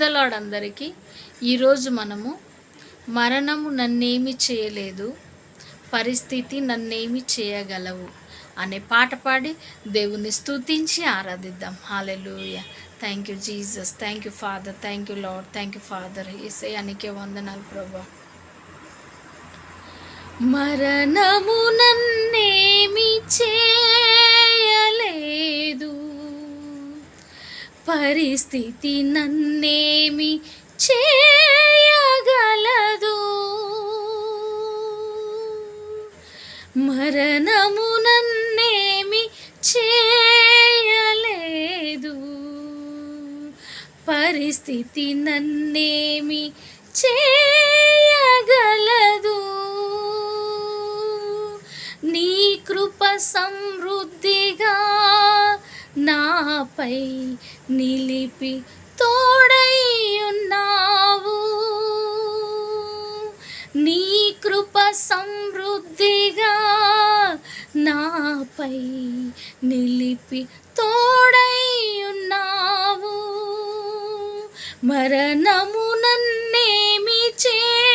The lord అందరికీ ఈరోజు మనము మరణము నన్నేమి చేయలేదు పరిస్థితి నన్నేమి చేయగలవు అనే పాట పాడి దేవుని స్తుతించి ఆరాధిద్దాం. Hallelujah thank you Jesus thank you father thank you lord thank you father ఏసయానికే వందనాలు ప్రభా. మరణము నన్నే పరిస్థితి నన్నేమి చేయగలదు? మరణము నన్నేమి చేయలేదు. పరిస్థితి నన్నేమి చేయగలదు? నీ కృప సమృద్ధిగా నాపై నిలిపి తోడై ఉన్నావు. నీ కృప సమృద్ధిగా నాపై నిలిపి తోడై ఉన్నావు. మరణము నన్నేమి చేయలేదు.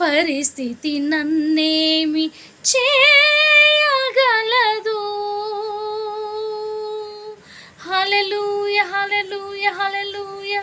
పరిస్థితి నన్నేమి చే హల్లెలూయా హల్లెలూయా హల్లెలూయా